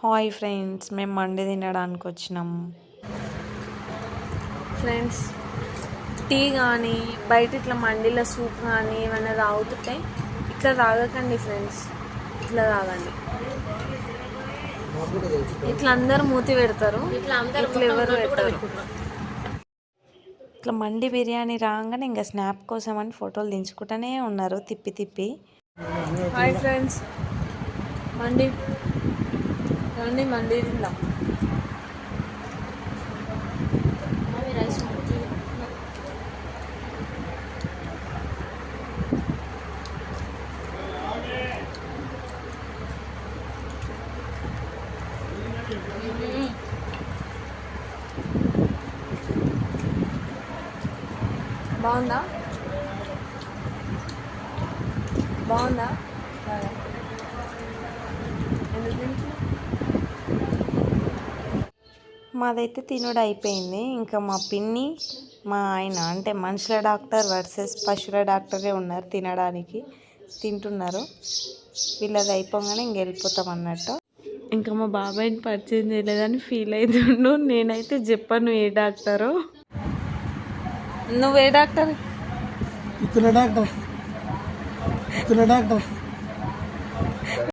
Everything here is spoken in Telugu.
హాయ్ ఫ్రెండ్స్ మేము మండి తినడానికి వచ్చినాం. ఫ్రెండ్స్ టీ కానీ బయట ఇట్లా మండీల సూప్ కానీ ఏమైనా తాగుతుంటే ఇట్లా తాగకండి ఫ్రెండ్స్ ఇట్లా తాగండి. ఇట్లా అందరు మూతి పెడతారు ఇట్లా ఎవరు పెట్టారు. ఇట్లా మండి బిర్యానీ రాగానే ఇంకా స్నాప్ కోసం అని ఫోటోలు దించుకుంటూనే ఉన్నారు తిప్పి తిప్పి. హాయ్ ఫ్రెండ్స్ మండి రండి మండి తిందాం బాగుందా బాగుందా మాదైతే తినుడు అయిపోయింది. ఇంకా మా పిన్ని మా ఆయన అంటే మనుషుల డాక్టర్ వర్సెస్ పశువుల డాక్టరే ఉన్నారు తినడానికి. తింటున్నారు. వీళ్ళది అయిపోగానే ఇంక వెళ్ళిపోతాం అన్నట్టు. ఇంకా మా బాబాయ్ని పరిచయం చేయలేదని ఫీల్ అవుతుండు నేనైతే చెప్పాను ఏ డాక్టరో. నువ్వే డాక్టర్? ఇతర డాక్టర్? ఇతర డాక్టర్?